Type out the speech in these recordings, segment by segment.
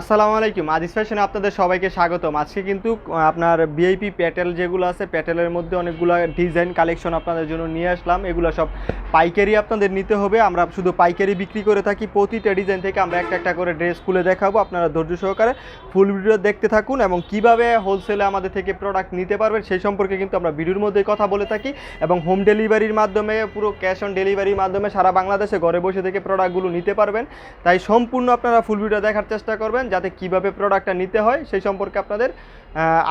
আসসালামু আলাইকুম। আজিজ ফ্যাশনে আপনাদের সবাইকে স্বাগতম। আজকে কিন্তু আপনার ভিআইপি প্যাটেল যেগুলো আছে, প্যাটেলের মধ্যে অনেকগুলো ডিজাইন কালেকশন আপনাদের জন্য নিয়ে আসলাম। এগুলো সব পাইকারি আপনাদের নিতে হবে। আমরা শুধু পাইকারি বিক্রি করে থাকি। প্রতিটা ডিজাইন থেকে আমরা একটা একটা করে ড্রেস খুলে দেখাবো আপনারা ধৈর্য সহকারে। ফুল ভিডিও দেখতে থাকুন এবং কীভাবে হোলসেলে আমাদের থেকে প্রোডাক্ট নিতে পারবেন সেই সম্পর্কে কিন্তু আমরা ভিডিওর মধ্যে কথা বলে থাকি এবং হোম ডেলিভারির মাধ্যমে, পুরো ক্যাশ অন ডেলিভারির মাধ্যমে সারা বাংলাদেশে ঘরে বসে থেকে প্রোডাক্টগুলো নিতে পারবেন। তাই সম্পূর্ণ আপনারা ফুল ভিডিও দেখার চেষ্টা করবেন। যাতে কীভাবে প্রোডাক্টটা নিতে হয়, সেই সম্পর্কে আপনাদের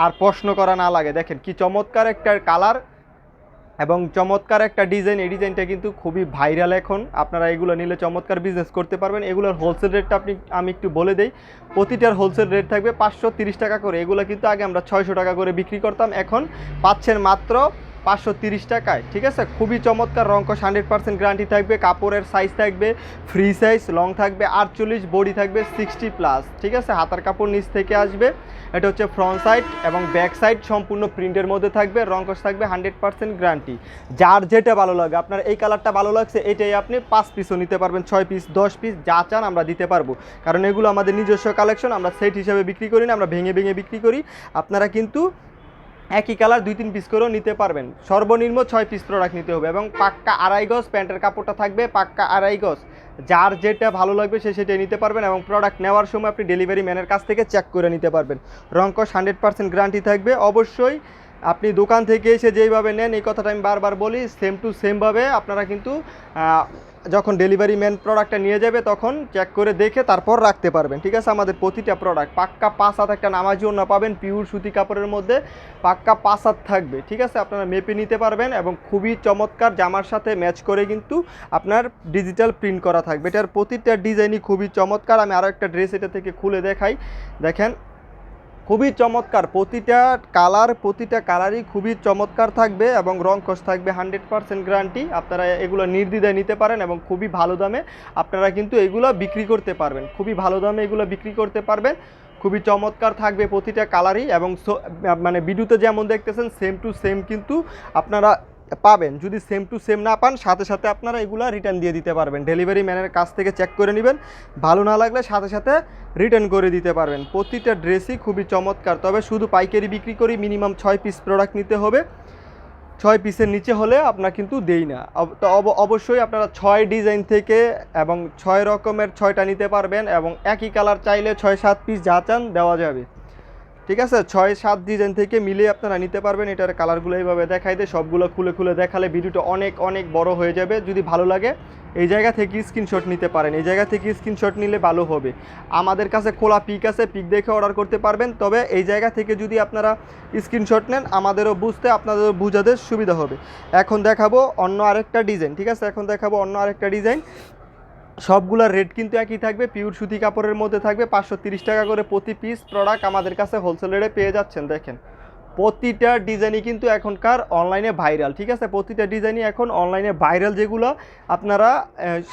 আর প্রশ্ন করা না লাগে। দেখেন কি চমৎকার একটা কালার এবং চমৎকার একটা ডিজাইন এই ডিজাইনটা কিন্তু খুবই ভাইরাল এখন। আপনারা এগুলো নিলে চমৎকার বিজনেস করতে পারবেন। এগুলোর হোলসেল রেটটা আপনি, আমি একটু বলে দেই, প্রতিটার হোলসেল রেট থাকবে পাঁচশো টাকা করে। এগুলো কিন্তু আগে আমরা ছয়শো টাকা করে বিক্রি করতাম। এখন পাচ্ছেন মাত্র পাঁচশো টাকায়, ঠিক আছে? খুবই চমৎকার রঙ্কশ হান্ড্রেড পার্সেন্ট গ্যারান্টি থাকবে, কাপড়ের সাইজ থাকবে ফ্রি সাইজ লং থাকবে, আটচল্লিশ বডি থাকবে সিক্সটি প্লাস ঠিক আছে? হাতার কাপড় নিচ থেকে আসবে, এটা হচ্ছে ফ্রন্ট সাইড এবং ব্যাক সাইড সম্পূর্ণ প্রিন্টের মধ্যে থাকবে রঙ্কশ থাকবে, হান্ড্রেড পার্সেন্ট গ্যারান্টি যার যেটা ভালো লাগে, আপনার এই কালারটা ভালো লাগছে, এটাই আপনি পাঁচ পিসও নিতে পারবেন, ছয় পিস দশ পিস যা চান আমরা দিতে পারব। কারণ এগুলো আমাদের নিজস্ব কালেকশন আমরা সেট হিসাবে বিক্রি করি না, আমরা ভেঙে ভেঙে বিক্রি করি। আপনারা কিন্তু একই কালার দুই তিন পিস করেও নিতে পারবেন। সর্বনিম্ন ছয় পিস প্রোডাক্ট নিতে হবে এবং পাক্কা আড়াই গজ প্যান্টের কাপড়টা থাকবে পাক্কা আড়াই গজ। যার যেটা ভালো লাগবে সে সেটাই নিতে পারবেন এবং প্রোডাক্ট নেওয়ার সময় আপনি ডেলিভারি ম্যানের কাছ থেকে চেক করে নিতে পারবেন। রঙ্কস হান্ড্রেড পার্সেন্ট গ্যারান্টি থাকবে। অবশ্যই আপনি দোকান থেকে এসে যেইভাবে নেন, এই কথাটা আমি বারবার বলি সেম টু সেমভাবে আপনারা কিন্তু যখন ডেলিভারি ম্যান প্রোডাক্টটা নিয়ে যাবে, তখন চেক করে দেখে তারপর রাখতে পারবেন। ঠিক আছে? আমাদের প্রতিটা প্রোডাক্ট পাক্কা পাঁচ হাত একটা নামাজি অন্য পাবেন পিওর সুতি কাপড়ের মধ্যে পাক্কা পাঁচ হাত থাকবে। ঠিক আছে? আপনারা মেপে নিতে পারবেন এবং খুবই চমৎকার জামার সাথে ম্যাচ করে কিন্তু আপনার ডিজিটাল প্রিন্ট করা থাকবে। এটার প্রতিটা ডিজাইনই খুবই চমৎকার। আমি আরও একটা ড্রেস এটা থেকে খুলে দেখাই। দেখেন খুবই চমৎকার। প্রতিটা কালার, প্রতিটা কালারই খুবই চমৎকার থাকবে এবং রং খোস থাকবে হান্ড্রেড পারসেন্ট গ্যারান্টি। আপনারা এগুলো নির্দ্বিধায় নিতে পারেন এবং খুবই ভালো দামে আপনারা কিন্তু এগুলো বিক্রি করতে পারবেন। খুবই ভালো দামে এগুলো বিক্রি করতে পারবেন। খুবই চমৎকার থাকবে প্রতিটা কালারই এবং মানে ভিডিওতে যেমন দেখতেছেন সেম টু সেম কিন্তু আপনারা পাবেন। যদি সেম টু সেম না পান, সাথে সাথে আপনারা এগুলো রিটার্ন দিয়ে দিতে পারবেন। ডেলিভারি ম্যানের কাছ থেকে চেক করে নেবেন। ভালো না লাগলে সাথে সাথে রিটার্ন করে দিতে পারবেন। প্রতিটা ড্রেসই খুবই চমৎকার। তবে শুধু পাইকারি বিক্রি করি মিনিমাম ছয় পিস প্রোডাক্ট নিতে হবে। ছয় পিসের নিচে হলে আপনার কিন্তু দেই না। তো অব- অবশ্যই আপনারা ছয় ডিজাইন থেকে এবং ছয় রকমের ছয়টা নিতে পারবেন এবং একই কালার চাইলে ছয়, সাত পিস যা চান দেওয়া যাবে। ঠিক আছে? ছয়, সাত ডিজাইন থেকে মিলিয়ে আপনারা নিতে পারবেন। এটার কালারগুলো এইভাবে দেখাই দেয় সবগুলো খুলে খুলে দেখালে ভিডিওটা অনেক অনেক বড় হয়ে যাবে। যদি ভালো লাগে, এই জায়গা থেকে স্ক্রিনশট নিতে পারেন। এই জায়গা থেকে স্ক্রিনশট নিলে ভালো হবে। আমাদের কাছে খোলা পিক আছে পিক দেখে অর্ডার করতে পারবেন। তবে এই জায়গা থেকে যদি আপনারা স্ক্রিনশট নেন, আমাদেরও বুঝতে, আপনাদেরও বুঝাতে সুবিধা হবে। এখন দেখাবো অন্য আরেকটা ডিজাইন ঠিক আছে? এখন দেখাবো অন্য আরেকটা ডিজাইন সবগুলোর রেট কিন্তু একই থাকবে পিওর সুতি কাপড়ের মধ্যে থাকবে, পাঁচশো টাকা করে প্রতি পিস প্রোডাক্ট আমাদের কাছে হোলসেল রেটে পেয়ে যাচ্ছেন, দেখেন। প্রতিটা ডিজাইনই কিন্তু এখনকার অনলাইনে ভাইরাল ঠিক আছে? প্রতিটা ডিজাইনই এখন অনলাইনে ভাইরাল যেগুলো, আপনারা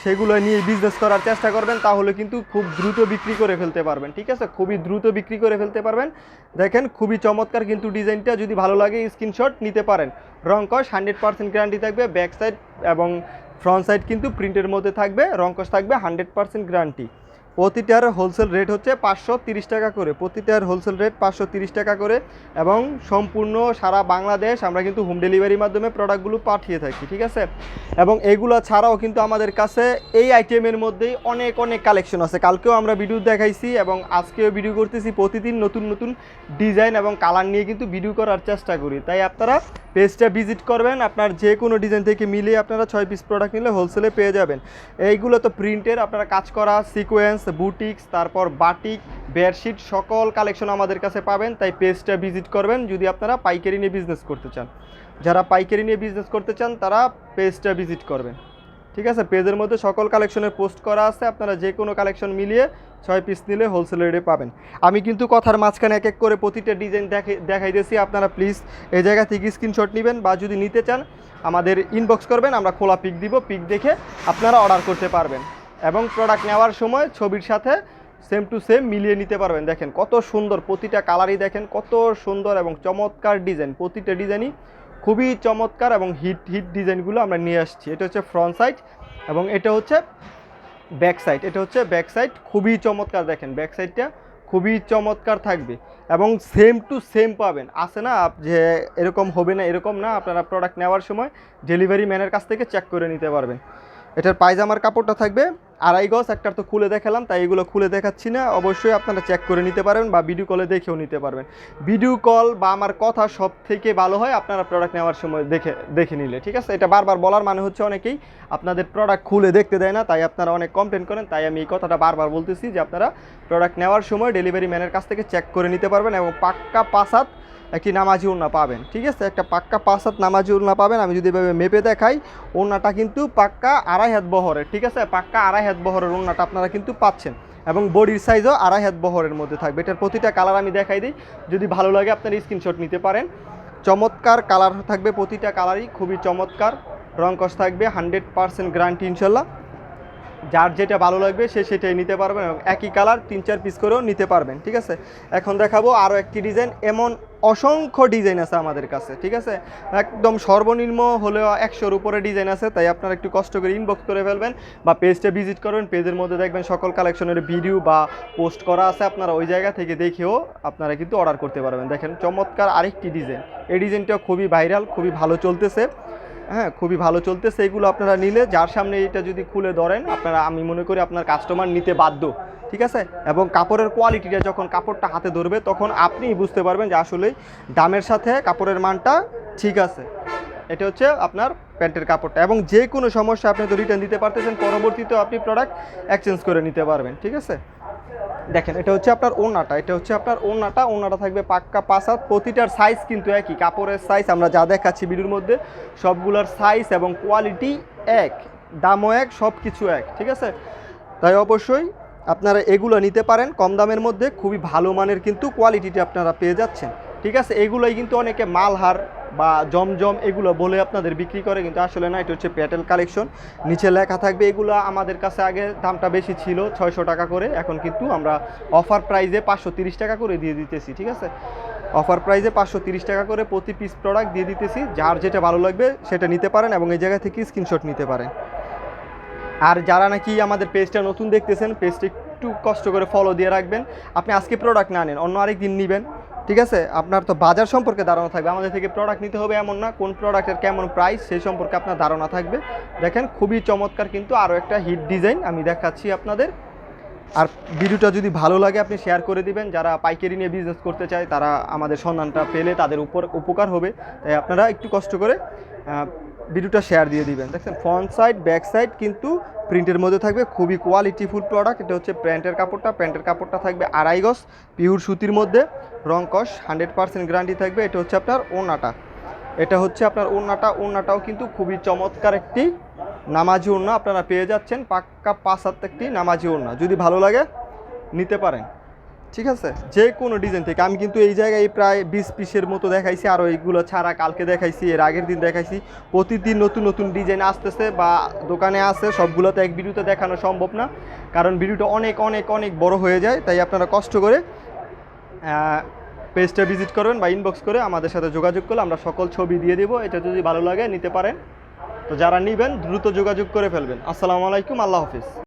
সেগুলো নিয়ে বিজনেস করার চেষ্টা করবেন, তাহলে কিন্তু খুব দ্রুত বিক্রি করে ফেলতে পারবেন, ঠিক আছে? খুবই দ্রুত বিক্রি করে ফেলতে পারবেন। দেখেন, খুবই চমৎকার কিন্তু ডিজাইনটা যদি ভালো লাগে স্ক্রিনশট নিতে পারেন। রংকশ হান্ড্রেড পার্সেন্ট গ্যারান্টি থাকবে ব্যাক সাইড এবং ফ্রন্ট সাইড কিন্তু প্রিন্টের মধ্যে থাকবে রংকশ থাকবে হান্ড্রেড পার্সেন্ট গ্যারান্টি প্রতিটার হোলসেল রেট হচ্ছে পাঁচশো তিরিশ টাকা করে। প্রতিটার হোলসেল রেট পাঁচশো তিরিশ টাকা করে এবং সম্পূর্ণ সারা বাংলাদেশ আমরা কিন্তু হোম ডেলিভারির মাধ্যমে প্রোডাক্টগুলো পাঠিয়ে থাকি, ঠিক আছে? এবং এগুলো ছাড়াও কিন্তু আমাদের কাছে এই আইটেমের মধ্যেই অনেক অনেক কালেকশন আছে। কালকেও আমরা ভিডিও দেখাইছি এবং আজকেও ভিডিও করতেছি। প্রতিদিন নতুন নতুন ডিজাইন এবং কালার নিয়ে কিন্তু ভিডিও করার চেষ্টা করি। তাই আপনারা পেজটা ভিজিট করবেন। আপনার যে কোনো ডিজাইন থেকে মিলিয়ে আপনারা ছয় পিস প্রোডাক্ট নিলে হোলসেলে পেয়ে যাবেন। এইগুলো তো প্রিন্টের আপনারা কাজ করা সিকোয়েন্স বুটিক্স, তারপর বাটিক, বেডশিট, সকল কালেকশন আমাদের কাছে পাবেন। তাই পেজটা ভিজিট করবেন যদি আপনারা পাইকারি নিয়ে বিজনেস করতে চান। যারা পাইকারি নিয়ে বিজনেস করতে চান, তারা পেজটা ভিজিট করবেন। ঠিক আছে? পেজের মধ্যে সকল কালেকশনের পোস্ট করা আছে। আপনারা যে কোনো কালেকশন মিলিয়ে ছয় পিস নিলে হোলসেল রেটে পাবেন। আমি কিন্তু কথার মাঝখানে এক এক করে প্রতিটা ডিজাইন দেখে দেখাইতেছি। আপনারা প্লিজ এই জায়গা থেকে স্ক্রিনশট নেবেন বা যদি নিতে চান, আমাদের ইনবক্স করবেন। আমরা খোলা পিক দিব। পিক দেখে আপনারা অর্ডার করতে পারবেন। এবং প্রোডাক্ট নেওয়ার সময় ছবির সাথে সেম টু সেম মিলিয়ে নিতে পারবেন। দেখেন কত সুন্দর প্রতিটা কালারই দেখেন, কত সুন্দর এবং চমৎকার ডিজাইন প্রতিটা ডিজাইনই খুবই চমৎকার এবং হিট হিট ডিজাইনগুলো আমরা নিয়ে আসছি। এটা হচ্ছে ফ্রন্ট সাইড এবং এটা হচ্ছে ব্যাক সাইড এটা হচ্ছে ব্যাক সাইড খুবই চমৎকার দেখেন ব্যাক সাইডটা খুবই চমৎকার থাকবে এবং সেম টু সেম পাবেন। আছে না? যে এরকম হবে না, এরকম না। আপনারা প্রোডাক্ট নেওয়ার সময় ডেলিভারি ম্যানের কাছ থেকে চেক করে নিতে পারবেন। এটার পায়জামার কাপড়টা থাকবে। আড়াই গজ, একটা তো খুলে দেখালাম, তাই এগুলো খুলে দেখাচ্ছি না। অবশ্যই আপনারা চেক করে নিতে পারবেন বা ভিডিও কলে দেখেও নিতে পারবেন। ভিডিও কল বা আমার কথা সব থেকে ভালো হয় আপনারা প্রোডাক্ট নেওয়ার সময় দেখে দেখে নিলে, ঠিক আছে? এটা বারবার বলার মানে হচ্ছে অনেকেই আপনাদের প্রোডাক্ট খুলে দেখতে দেয় না, তাই আপনারা অনেক কমপ্লেন করেন, তাই আমি এই কথাটা বারবার বলতেছি যে আপনারা প্রোডাক্ট নেওয়ার সময় ডেলিভারি ম্যানের কাছ থেকে চেক করে নিতে পারবেন এবং পাক্কা পাসাত একটি নামাজি ওড়না পাবেন, ঠিক আছে? একটা পাক্কা পাসাত নামাজি ওড়না পাবেন। আমি যদি এভাবে মেপে দেখাই ওড়নাটা কিন্তু পাক্কা আড়াই হাত বহরের, ঠিক আছে? পাক্কা আড়াই হাত বহরের ওড়নাটা আপনারা কিন্তু পাচ্ছেন এবং বডির সাইজও আড়াই হাত বহরের মধ্যে থাকবে। এটার প্রতিটা কালার আমি দেখাই দিই। যদি ভালো লাগে, আপনারা স্ক্রিনশট নিতে পারেন। চমৎকার কালার থাকবে প্রতিটা কালারই, খুবই চমৎকার। রং কস থাকবে হান্ড্রেড পার্সেন্ট গ্যারান্টি ইনশাল্লাহ। যার যেটা ভালো লাগবে সে সেটাই নিতে পারবেন এবং একই কালার তিন চার পিস করেও নিতে পারবেন, ঠিক আছে? এখন দেখাবো আরও একটি ডিজাইন এমন অসংখ্য ডিজাইন আছে আমাদের কাছে, ঠিক আছে? একদম সর্বনিম্ন হলেও একশোর উপরে ডিজাইন আছে, তাই আপনারা একটু কষ্ট করে ইনবক্স করে ফেলবেন বা পেজটা ভিজিট করবেন পেজের মধ্যে দেখবেন সকল কালেকশনের ভিডিও বা পোস্ট করা আছে আপনারা ওই জায়গা থেকে দেখেও আপনারা কিন্তু অর্ডার করতে পারবেন। দেখেন চমৎকার আরেকটি ডিজাইন এই ডিজাইনটাও খুবই ভাইরাল খুবই ভালো চলতেছে। হ্যাঁ খুবই ভালো চলতেছে, এগুলো আপনারা নিলে, যার সামনে এটা যদি খুলে ধরেন, আপনারা, আমি মনে করি আপনার কাস্টমার নিতে বাধ্য, ঠিক আছে? এবং কাপড়ের কোয়ালিটিটা যখন কাপড়টা হাতে ধরবে, তখন আপনিই বুঝতে পারবেন যে আসলে দামের সাথে কাপড়ের মানটা ঠিক আছে। এটা হচ্ছে আপনার প্যান্টের কাপড়টা, এবং যে কোনো সমস্যা আপনি তো রিটার্ন দিতে পারতেছেন, পরবর্তীতেও আপনি প্রোডাক্ট এক্সচেঞ্জ করে নিতে পারবেন, ঠিক আছে? দেখেন, এটা হচ্ছে আপনার ওনাটা এটা হচ্ছে আপনার ওড়নাটা ওড়নাটা থাকবে পাক্কা পাসাত প্রতিটার সাইজ কিন্তু একই, কাপড়ের সাইজ আমরা যা দেখাচ্ছি ভিডিওর মধ্যে, সবগুলোর সাইজ এবং কোয়ালিটি এক, দামও এক সব কিছু এক, ঠিক আছে? তাই অবশ্যই আপনারা এগুলো নিতে পারেন, কম দামের মধ্যে, খুবই ভালো মানের কিন্তু কোয়ালিটিটি আপনারা পেয়ে যাচ্ছেন, ঠিক আছে? এগুলোই কিন্তু অনেকে মালহার বা জমজম এগুলো বলে আপনাদের বিক্রি করে, কিন্তু আসলে না, এটা হচ্ছে প্যাটেল কালেকশন। নিচে লেখা থাকবে এগুলো আমাদের কাছে আগে দামটা বেশি ছিল, ছয়শো টাকা করে। এখন কিন্তু আমরা অফার প্রাইজে পাঁচশো তিরিশ টাকা করে দিয়ে দিতেছি, ঠিক আছে? অফার প্রাইজে পাঁচশো তিরিশ টাকা করে প্রতি পিস প্রোডাক্ট দিয়ে দিতেছি। যার যেটা ভালো লাগবে সেটা নিতে পারেন এবং এই জায়গা থেকে স্ক্রিনশট নিতে পারেন। আর যারা নাকি আমাদের পেজটা নতুন দেখতেছেন পেজটা একটু কষ্ট করে ফলো দিয়ে রাখবেন। আপনি আজকে প্রোডাক্ট না নেন, অন্য আরেক দিন নেবেন। ঠিক আছে? আপনার তো বাজার সম্পর্কে ধারণা থাকবে। আমাদের থেকে প্রোডাক্ট নিতে হবে এমন না, কোন প্রোডাক্টের কেমন প্রাইস সেই সম্পর্কে আপনার ধারণা থাকবে। দেখেন, খুবই চমৎকার কিন্তু আরও একটা হিট ডিজাইন আমি দেখাচ্ছি আপনাদের। আর ভিডিওটা যদি ভালো লাগে, আপনি শেয়ার করে দিবেন। যারা পাইকারি নিয়ে বিজনেস করতে চায়, তারা আমাদের সন্ধানটা পেলে তাদের উপর উপকার হবে। তাই আপনারা একটু কষ্ট করে ভিডিওটা শেয়ার দিয়ে দিবেন। দেখছেন ফ্রন্ট সাইড ব্যাক সাইড কিন্তু প্রিন্টের মধ্যে থাকবে। খুবই কোয়ালিটিফুল প্রোডাক্ট এটা হচ্ছে প্যান্টের কাপড়টা। প্যান্টের কাপড়টা থাকবে আড়াই গজ পিওর সুতির মধ্যে। রং কস হান্ড্রেড পার্সেন্ট গ্যারান্টি থাকবে। এটা হচ্ছে আপনার ওনাটা এটা হচ্ছে আপনার ওড়নাটা। ওড়নাটাও কিন্তু খুবই চমৎকার একটি নামাজি ওড়না। আপনারা পেয়ে যাচ্ছেন পাক্কা পাঁচ হাত একটি নামাজি ওড়না। যদি ভালো লাগে, নিতে পারেন। ঠিক আছে? যে কোনো ডিজাইন থেকে। আমি কিন্তু এই জায়গায় প্রায় বিশ পিসের মতো দেখাইছি, আর এইগুলো ছাড়া কালকে দেখাইছি, এর আগের দিন দেখাইছি। প্রতিদিন নতুন নতুন ডিজাইন আসতেছে বা দোকানে আসে সবগুলো তো এক ভিডিওতে দেখানো সম্ভব না। কারণ ভিডিওটা অনেক অনেক অনেক বড় হয়ে যায়, তাই আপনারা কষ্ট করে পেজটা ভিজিট করবেন বা ইনবক্স করে আমাদের সাথে যোগাযোগ করলে আমরা সকল ছবি দিয়ে দেবো। এটা যদি ভালো লাগে, নিতে পারেন। তো যারা নেবেন, দ্রুত যোগাযোগ করে ফেলবেন। আসসালামু আলাইকুম, আল্লাহ হাফিজ।